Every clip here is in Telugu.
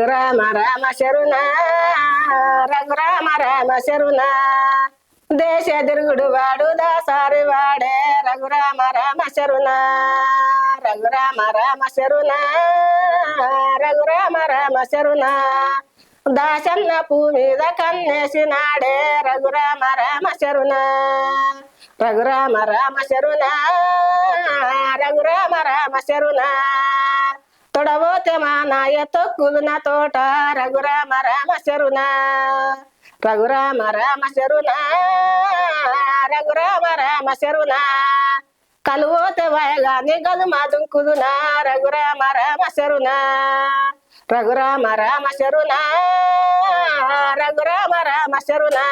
రఘురామ రామ శరుణ రఘురామ రామ శరుణ. దేశ తిరుగుడు వాడు దాసారి వాడే రఘురామ రామ శరుణ. రఘురామ రామ శరుణ రఘురామ రామ శరుణ. దాసన్న భూమిద కన్నేసినాడే రఘురామ రామ శరుణ. రఘురామ రామ శరుణ రఘురామ రామ శరుణ. తొడబోతే మా నాయ తొక్కులు నా తోట రఘురామ రామ శరునా. రఘురామ రామ శరునా. రఘురామ రామ శరునా. కలువోతే వయగాని గదు మాదుంకుదున రఘురామ రామ శరునా. రఘురామ రామ శరునా. రఘురామ రామ శరునా.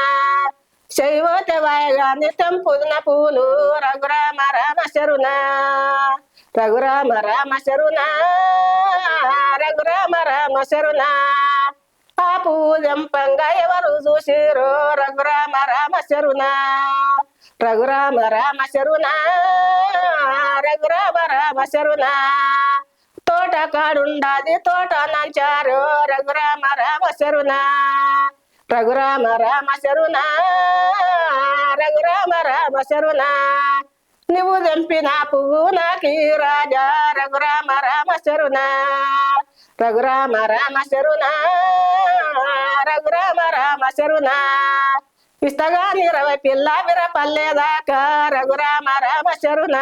శైవోతే వయగాని తెంపుదున పూలు. రఘురామ రామ శరునా. రఘురామ రామ శరుణ రఘురామ రామ శరుణ. ఆ పూజంపంగా ఎవరు చూసిరో రఘురామ రామ శరుణ. రఘురామ రామ శరుణ రఘురామ రామ శరుణ. తోట కాడుండాది తోట నంచారు రఘురామ రామ శరుణ. రఘురామ రామ శరుణ రఘురామ రామ శరుణ. నువ్వు చంపిన పువ్వు నాకి రాజా. రఘురామ రామ శరుణ రఘురామ రామ శరుణ రఘురామ రామ శరుణ ఇస్తగా ఇరవై పిల్ల విరపల్లేదాకా. రఘురామ రామ శరుణ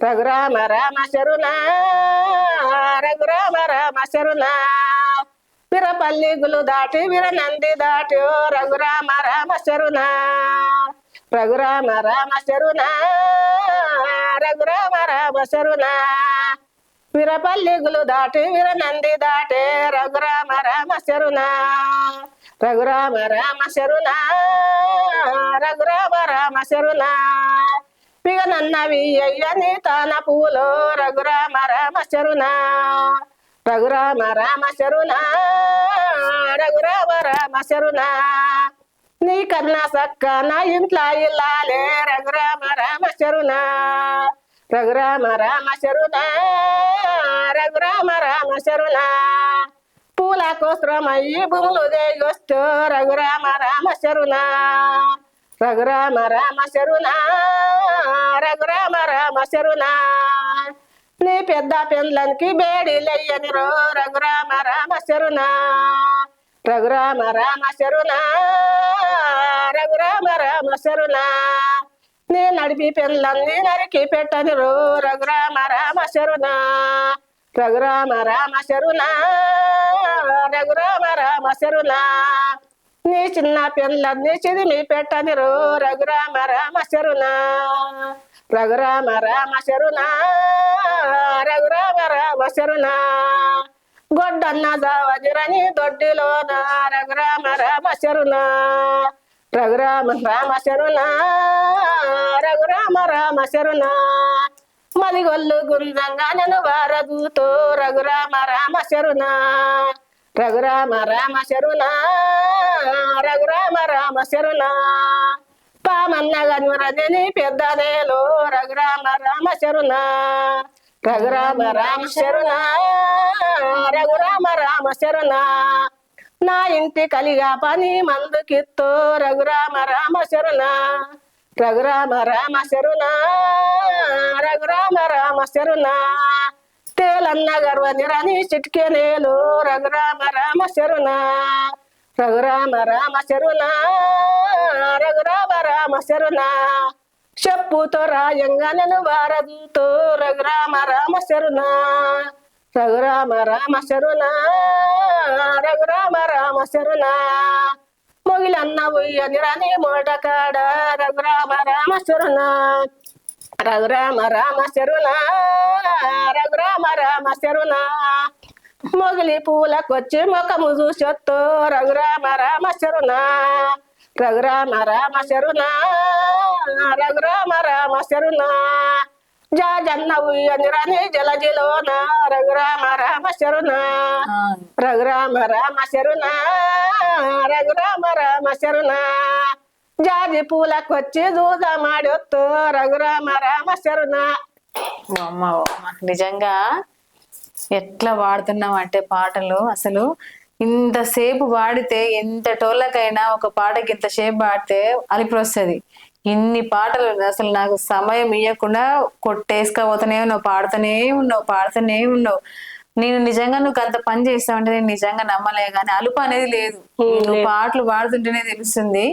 రఘురామ రామ శరుణ రఘురామ రామ శరుణ విరపల్లిగులు దాటి విరనంది దాటి. రఘురామ రామ శరుణ రఘురామ రామ శరుణ రఘురామ రామ శరుణ విరపల్లిగులు దాటి విరనంది దాటే రఘురామ రామ శరుణ రఘురామ రామ శరుణ రఘురామ రామ శరుణ పిగనన్నవి అయ్యని తాన పూలో రఘురామ రామ శరుణ రఘురామ రామ శరుణ రఘురామ రామ శరుణ నీ కన్నా సక్క నా ఇంట్లో ఇల్లాలే రఘురామ రామ శరుణ. రఘురామ రామ శరుణ. రఘురామ రామ శరుణ. పూల కోసమయ్యి భూములు దేగొస్తూ రఘురామ రామ శరుణ. రఘురామ రామ శరుణ. రఘురామ రామ శరుణ. నీ పెద్ద పెండ్లనికి బేడిలయ్యని రో రఘురామ రామ శరుణ. రఘురామ రామ శరుణ రఘురామ రామ శరుణ. నీ నడిపి పెండ్లన్నీ నరికి పెట్టని రఘురామ రామ శరుణ. రఘురామ రామ శరుణ రఘురామ రామ శరుణ. నీ చిన్న పెండ్లన్నీ చిదిమి పెట్టని రఘురామ రామ శరుణ. రఘురామ రామ శరుణ రఘురామ రామ శరుణ. గొడ్డన్న జావజిరని దొడ్డిలోన రఘురామ రామ శరుణ రఘురామ రామ శరుణ రఘురామ రామ శరుణ మదిగొల్లు గుంజంగా నేను వారదుతో రఘురామ రామ శరుణ రఘురామ రామ శరుణ రఘురామ రామ శరుణ పామన్న గన్వరజని పెద్దనేలో రఘురామ రామ శరుణ రఘురామ రామ శరణ రఘురామ రామ శరణ. నా ఇంటి కలిగా పని మందుకిత్తో రఘురామ రామ శరణ. రఘురామ రామ శరుణ రఘురామ రామ శరుణ. తేలన్న గర్వ నిరని చిట్కెనేలు రఘురామ రామ శరుణ. రఘురామ రామ శరుణ రఘురామ రామ శరుణ. చెప్పుతో రాయంగానను వారదుతో. రఘురామ రామ శరుణ రఘురామ రామ శరుణ రఘురామ రామ శరుణ. మొగిలన్న ఉయ్యని రాని మోట కాడ రఘురామ రామ శరుణ రఘురామ రామ శరుణ రఘురామ రామ శరుణ. మొగిలి పూలకొచ్చి ముఖము చూసొత్తు రఘురామ రామ శరుణ. రఘురామ రామ శరుణ రఘురామ రామ శరుణ జాజన్న ఉయ్యని రాని జలజిలోన రఘురామ రామ శరుణ రఘురామ రామ శరుణ రఘురామ రామ శరుణ జాజి పూలకొచ్చి దూద మాడొత్తు రఘురామ రామ అమ్మ. నిజంగా ఎట్లా వాడుతున్నాం అంటే పాటలు అసలు. ఇంతసేపు పాడితే ఎంత టోళ్ళకైనా ఒక పాటకి ఇంతసేపు పాడితే అలిపి వస్తుంది. ఇన్ని పాటలు అసలు నాకు సమయం ఇవ్వకుండా కొట్టేసుకపోతూనే ఉన్నావు పాడుతూనే ఉన్నావు పాడుతూనే ఉన్నావు. నేను నిజంగా నువ్వు అంత పని చేస్తావంటే నేను నిజంగా నమ్మలే కానీ అలుపు అనేది లేదు. నువ్వు పాటలు పాడుతుంటేనే తెలుస్తుంది.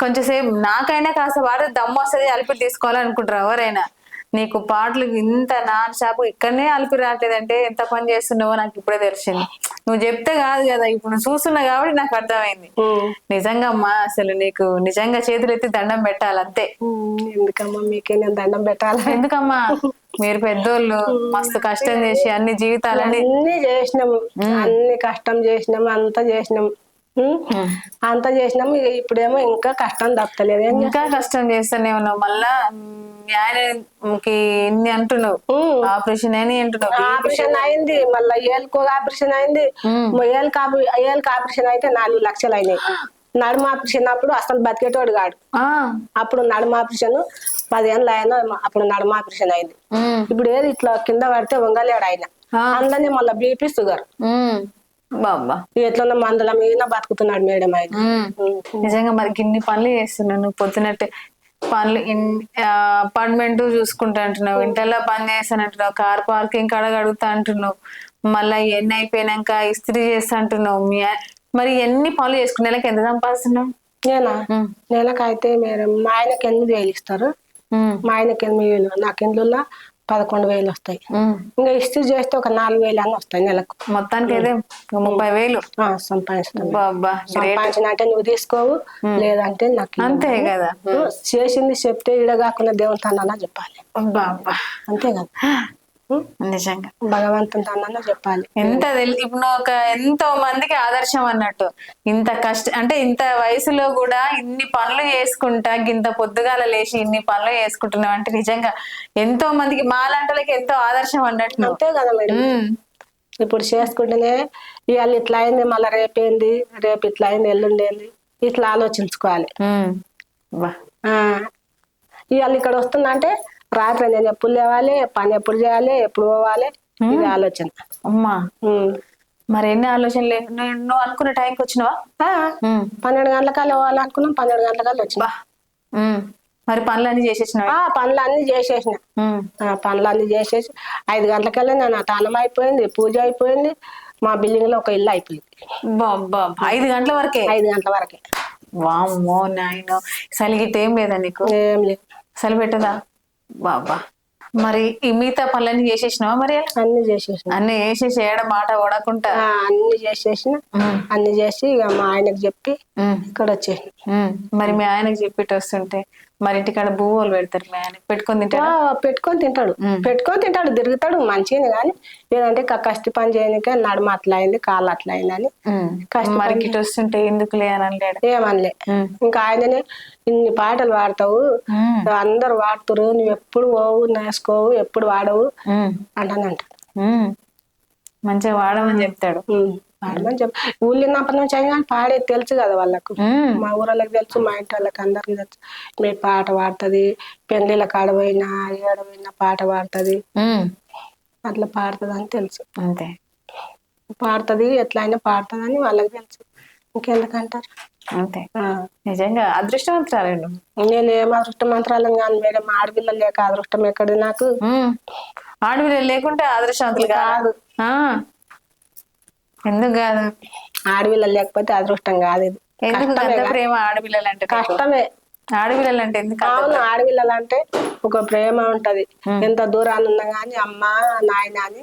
కొంచెంసేపు నాకైనా కాస్త పాడితే దమ్ము వస్తుంది అలిపి తీసుకోవాలనుకుంటారు ఎవరైనా. నీకు పాటలు ఇంత నాన్ షాప్ ఇక్కడనే అలిపి రావట్లేదంటే ఎంత పని చేస్తున్నావో నాకు ఇప్పుడే తెలిసింది. నువ్వు చెప్తే కాదు కదా ఇప్పుడు నువ్వు చూస్తున్నా కాబట్టి నాకు అర్థమైంది. నిజంగా అమ్మా అసలు నీకు నిజంగా చేతులు ఎత్తి దండం పెట్టాలి అంతే ఎందుకమ్మా మీకే నేను దండం పెట్టాలా? ఎందుకమ్మా? మీరు పెద్దోళ్ళు మస్తు కష్టం చేసి అన్ని జీవితాలని అన్ని చేసినాము. అన్ని కష్టం చేసినాము అంతా చేసినాము? అంతా చేసినాము ఇప్పుడేమో ఇంకా కష్టం తప్పలేదు. ఇంకా కష్టం చేస్తూనే ఉన్నావు మళ్ళా ఆయనకి ఇన్ని అంటున్నావు. ఆపరేషన్ అని అంటున్నావు. ఆపరేషన్ అయింది. మళ్ళీ ఏళ్ళకు ఆపరేషన్ అయింది. ఏళ్ళకి ఏళ్ళకి ఆపరేషన్ అయితే నాలుగు లక్షలు అయినాయి. నడుమ ఆపరేషన్ అప్పుడు అసలు బతికేటోడు కాడు. అప్పుడు నడుమ ఆపరేషన్ పదేళ్ళు ఆయన అప్పుడు నడుమ ఆపరేషన్ అయింది. ఇప్పుడు ఏది ఇట్లా కింద పడితే వంగలేడు ఆయన. ఆ. అందులోనే మళ్ళీ బీపీ షుగర్. ఎట్లన్నా మందుల మీద బతుకుతున్నాడు మేడం ఆయన. నిజంగా మరి ఇన్ని పనులు చేస్తున్నావు నువ్వు పొద్దునట్టే పనులు అపార్ట్మెంట్ చూసుకుంటా అంటున్నావు. ఇంటల్లో పని చేస్తాను అంటున్నావు. కార్ పార్కింగ్ కాడ అడుగుతా అంటున్నావు. మళ్ళీ ఎన్ని అయిపోయినాక ఇస్త్రీ చేస్తా అంటున్నావు. మరి ఎన్ని పనులు చేసుకునే నెలకి ఎంత సంపాదిస్తున్నావు? నేనా? నెలకైతే మేడం మా ఆయనకి ఎనిమిది వేలు ఇస్తారు. మా ఆయనకి ఎనిమిది వేలు. నాకు ఇంట్లో పదకొండు వేలు వస్తాయి. ఇంకా ఇస్త్రీ చేస్తే ఒక నాలుగు వేలు అని వస్తాయి నెలకు. మొత్తానికి అయితే ముప్పై వేలు. సంపాదించిన అంటే నువ్వు తీసుకోవు లేదంటే నాకు. అంతే కదా. చేసింది చెప్తే ఇడగాకుండా దేవుని తన్నా చెప్పాలి. అంతే కదా? నిజంగా. భగవంతుని తన్నా చెప్పాలి. ఎంత తెలి- ఇప్పుడు ఒక ఎంతో మందికి ఆదర్శం అన్నట్టు. ఇంత కష్ట అంటే ఇంత వయసులో కూడా ఇన్ని పనులు చేసుకుంటా ఇంత పొద్దుగాల లేచి ఇన్ని పనులు చేసుకుంటున్నావు అంటే నిజంగా ఎంతో మందికి మాలాంటలకి ఎంతో ఆదర్శం అన్నట్టు. అంతే కదా మేడం. ఇప్పుడు చేసుకుంటేనే ఇవాళ ఇట్లా అయింది మళ్ళీ రేపేంది రేపు ఇట్లా అయింది ఎల్లుండి ఏంది ఇట్లా ఆలోచించుకోవాలి. ఇవాళ ఇక్కడ వస్తుందంటే రాత్రి నేను ఎప్పుడు లేవాలి పని ఎప్పుడు చేయాలి ఎప్పుడు పోవాలి? ఇది ఆలోచన. అమ్మా. మరి ఎన్ని ఆలోచనలు నువ్వు నువ్వు అనుకున్న టైంకి వచ్చినావా? పన్నెండు గంటలకల్లా పోవాలనుకున్నాం పన్నెండు గంటలకల్లా వచ్చిన. బా. ఉమ్. మరి పనులన్నీ చేసేసినావా? ఆ పనులు అన్ని చేసేసిన పనులు అన్ని చేసేసి ఐదు గంటలకల్లా నేను అన్నం అయిపోయింది పూజ అయిపోయింది మా బిల్డింగ్లో ఒక ఇల్లు అయిపోయింది. ఐదు గంటల వరకే? ఐదు గంటల వరకే. వామ్మో నాయన. సలిగిట్ ఏం లేదా నీకు? ఏం లేదు. సలి పెట్టదా? బాబా. మరి ఈ మిగతా పనులన్నీ చేసేసినావా మరి? అన్ని చేసేసిన. అన్ని వేసేసి ఏడ మాట ఆ, అన్ని చేసేసిన. అన్ని చేసి ఇక మా ఆయనకు చెప్పి ఇక్కడ వచ్చేసిన. మరి మీ ఆయనకి చెప్పిட்டு వస్తుంటే మరి ఇంటికాడ భూగోలు పెడతారు పెట్టుకొని తింటారా ఆ, పెట్టుకొని తింటాడు. పెట్టుకొని తింటాడు. తిరుగుతాడు. మంచిగా కానీ లేదంటే కష్టి పని చేయనికే నడుమ అట్లా అయింది కాళ్ళు అట్లా అయిందని మరి ఇటు వస్తుంటే ఎందుకులే అని అనలేడు? ఏమనలే. ఇంకా ఆయననే ఇన్ని పాటలు పాడతావు. అందరు వాడుతురు నువ్వు ఎప్పుడు పోవు నేసుకోవు ఎప్పుడు వాడవు అంటానంట. మంచిగా వాడమని చెప్తాడు. పాడమని చెప్పి నుంచి అయినా పాడేది తెలుసు కదా వాళ్ళకు. మా. ఊరోళ్ళకి తెలుసు మా ఇంటి వాళ్ళకి అందరికి తెలుసు. మీ పాట పాడుతుంది పెళ్ళిళ్ళ కాడ పోయినా ఏడ పోయినా పాట పాడుతుంది. అట్లా పాడుతుంది అని తెలుసు. అంతే. పాడుతుంది ఎట్లా అయినా పాడుతుంది అని వాళ్ళకి తెలుసు. ఇంకెందుకంటారు? అంతే. నిజంగా అదృష్టవంతురాలు నువ్వు నేను ఏం అదృష్ట మంత్రాలను కానీ మేడం. ఆడపిల్లలు లేక అదృష్టం ఎక్కడి నాకు? ఉమ్. ఆడపిల్లలు లేకుంటే ఆదర్శవంతులు కాదు. ఎందుకు కాదు? ఆడపిల్లలు లేకపోతే అదృష్టం కాదు ఇది. ఎందుకు అంత ప్రేమ ఆడపిల్లలు అంటే? కష్టమే. ఆడపిల్లలు అంటే ఎందుకు అవును ఆడపిల్లలు అంటే ఒక ప్రేమ ఉంటది. ఎంత దూరాన్ని ఉన్నా గానీ అమ్మ నాయన అని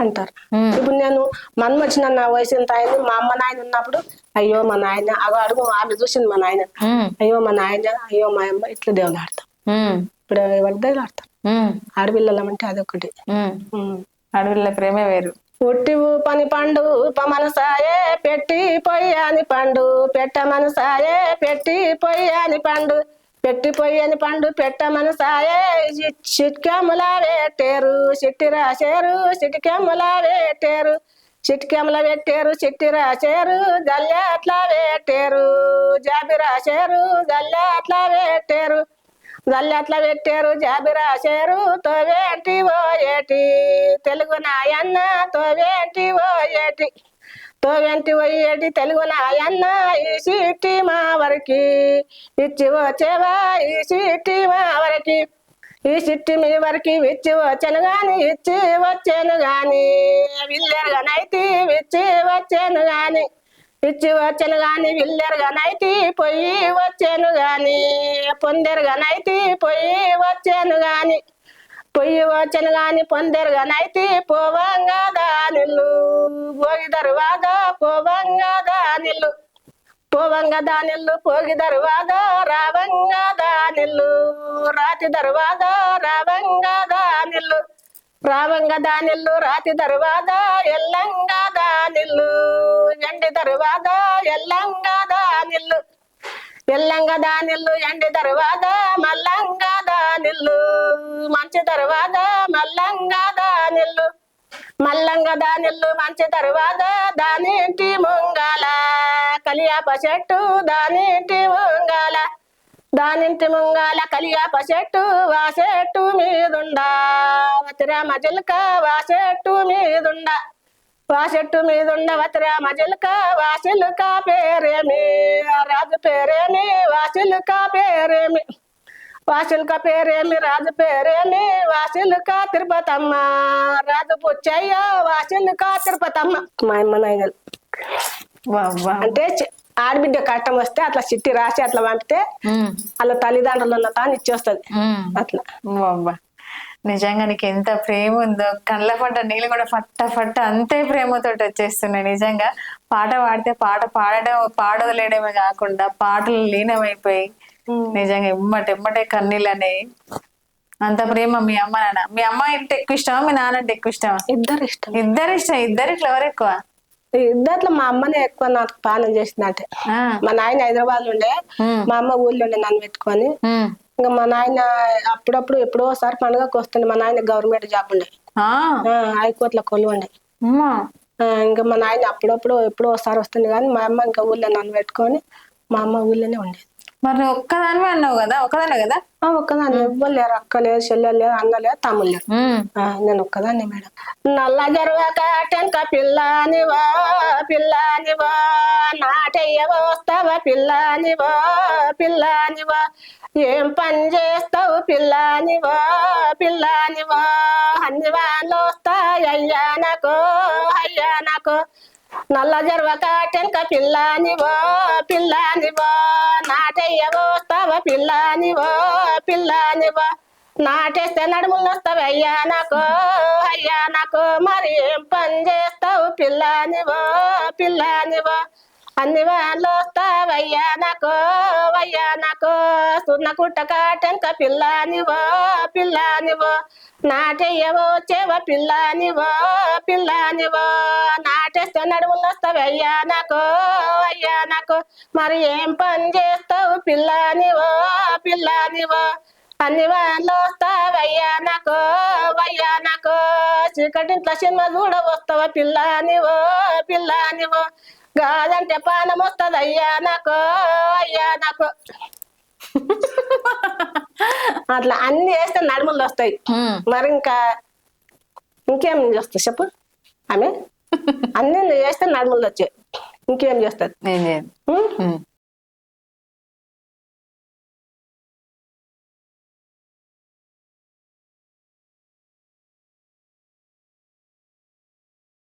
అంటారు. ఇప్పుడు నేను మనం వచ్చిన నా వయసు ఎంత అయింది? మా అమ్మ నాయన ఉన్నప్పుడు అయ్యో మా నాయన అగో అడుగు ఆమె చూసింది మా నాయన. అయ్యో మా నాయన అయ్యో మా అమ్మ ఇట్లా దేవుడు ఆడతాం. ఇప్పుడు ఎవరి దగ్గర ఆడతాం. ఆడపిల్లలం అంటే అదొకటి. ఆడపిల్లల ప్రేమే వేరు. పుట్టి పని పండు మనసాయే పెట్టి పొయ్యని పండు పెట్ట మనసాయే పెట్టి పొయ్యని పండు పెట్టి పొయ్యని పండు పెట్ట మనసాయే చిట్కెముల వేటేరు చిట్టి రాసేరు చిటికెముల వేటేరు చిట్కెముల పెట్టారు చిట్టి రాసేరు గల్లెట్లా వేటేరు జాబి రాసేరు గల్లెట్లా వేటేరు. జల్లెట్ల పెట్టారు జాబి రాశారు తోవేంటి ఓ ఏటి? తెలుగు నాయన్న తోవేంటి ఓ ఏటి? తోవేంటి ఓ ఏటి? తెలుగు నాయన్న ఈ సీటి మా వరకి. ఇచ్చి వచ్చేవా ఈ సీటి మా వరకి. ఈ సిట్టి మీ వరకు విచ్చి వచ్చాను గాని ఇచ్చి వచ్చాను గాని విల్లెరగానైతే విచ్చి వచ్చాను గాని పిచ్చి వచ్చాను గాని విల్లెరగానైతే పొయ్యి వచ్చాను గాని పొందెరగానైతే పొయ్యి వచ్చాను గాని పొయ్యి వచ్చాను గాని పొందెరగానైతే పోవంగా దానిల్లు. భోగి తరువాత పోవంగా దానిల్లు. పోవంగా దానిల్లు పోగి తరువాత రావంగా దానిల్లు. రాతి తరువాత రావంగా దానిల్లు. ప్రావంగా దానిల్లు రాతి తరువాత ఎల్లంగా దానిల్లు. ఎండి తరువాత ఎల్లంగా దానిల్లు. ఎల్లంగ దానిల్లు ఎండి తరువాత మల్లంగా దానిల్లు. మంచి తరువాత మల్లంగా దానిల్లు. మల్లంగా దానిల్లు మంచి తరువాత దానింటి ముంగాల. కలియాప చెట్టు దానింటి ముంగాల. దానింటి ముంగాల కలియాప చెట్టు వాసెట్టు మీదుండా. వతిరామ చిలుక వాసెట్టు మీదుండా. వాసెట్టు మీదుండ వతిరామ చిలుక వాసిలుక పేరేమి రాజు పేరేమి? వాసిలుక పేరేమి? వాసిల్క పేరేమి? రాజు పేరేమి? వాసిల్క తిరుపతమ్మ. రాజు పుచ్చయ్య వాసిల్క తిరుపతమ్మ. మా అమ్మ నాయనలు. వావ్వా. అంటే ఆడబిడ్డ కట్టం వస్తే అట్లా చిట్టి రాసి అట్లా పంపితే ఉమ్, వాళ్ళ తల్లిదండ్రులు ఉన్న తాను ఇచ్చేస్తుంది. అట్లా. నిజంగా నీకు ఎంత ప్రేమ ఉందో. కళ్ళ పడ్డ నీళ్ళు కూడా ఫట్ట ఫట్ట అంతే ప్రేమతో వచ్చేస్తున్నాయి. నిజంగా పాట పాడితే పాట పాడడం పాడవలేడమే కాకుండా పాటలు లీనమైపోయి నిజంగా ఎమ్మటే ఎమ్మటే కన్నీళ్ళు అనేవి అంత ప్రేమ మీ అమ్మ నాన్న. మీ అమ్మ అంటే ఎక్కువ ఇష్టమా? మీ నాన్న అంటే ఎక్కువ ఇష్టమా? ఇద్దరు ఇష్టం. ఇద్దరు ఇష్టం. ఇద్దరిట్లో ఎవరు ఎక్కువ? ఈ ఇద్దట్లో మా అమ్మనే ఎక్కువ నాకు పాలన చేసిందంటే మా నాయన హైదరాబాద్లో ఉండే. మా. అమ్మ ఊళ్ళో ఉండే నన్ను పెట్టుకొని. ఇంకా మా నాయన అప్పుడప్పుడు ఎప్పుడో ఒకసారి పండుగకు వస్తుండే. మా నాయన గవర్నమెంట్ జాబ్ ఉండే. హైకోర్టులో కొలు ఉండే ఇంకా మా నాయన అప్పుడప్పుడు ఎప్పుడో ఒకసారి వస్తుంది కానీ మా అమ్మ ఇంకా ఊళ్ళో నన్ను పెట్టుకొని మా అమ్మ ఊళ్ళోనే ఉండేది మరి నువ్వు ఒక్కదానివే అన్నావు కదా ఒక్కదానే కదా? ఆ, ఒక్కదాన్ని. ఎవ్వరు లేరు అక్క లేదు చెల్లెలు లేదు అన్న లేదు తమ్ముడు లేరు. ఉమ్, ఆ, నేను ఒక్కదాన్ని మేడం. నల్ల జరువక టెంక పిల్లానివా పిల్లానివా నాటయ్య వస్తావా పిల్లానివా పిల్లానివా. ఏం పని చేస్తావు పిల్లానివా పిల్లానివా. అన్ని వాళ్ళు వస్తాయి అయ్యా నాకు అయ్యా నాకు నల్ల జర్వ టెంక పిల్లానివో పిల్లానివో నాటయ్యవో వస్తావా పిల్లానివో పిల్లానివో. నాటేస్తే నడుములు వస్తావు అయ్యా నాకు అయ్యా నాకు. మరి ఏం పని చేస్తావు పిల్లానివో పిల్లానివో? అన్ని వాళ్ళు వస్తావయ్యా నాకో వయ్యా నాకో. సున్న కుట్ట కాటంక పిల్లానివో పిల్లానివో. నాటేయవో చెవ పిల్లానివో పిల్లానివో. నాటేస్తే నడుములు వస్తావు నాకో అయ్యా నాకో. మరి ఏం పని చేస్తావు పిల్లానివో పిల్లానివో. అన్ని వాళ్ళు వస్తావయ్యా నాకో వయ్యా నాకో. చీకటింట్లో సినిమా చూడ వస్తావా పిల్లానివో పిల్లానివో. గాదంటే పానం వస్తుంది అయ్యా నాకు అయ్యా నాకు. అట్లా అన్ని వేస్తే నడుములు వస్తాయి. మరి ఇంకా ఇంకేం చేస్తాయి చెప్పు? ఆమె? అన్ని వేస్తే నడుములు వచ్చాయి. ఇంకేం చేస్తుంది.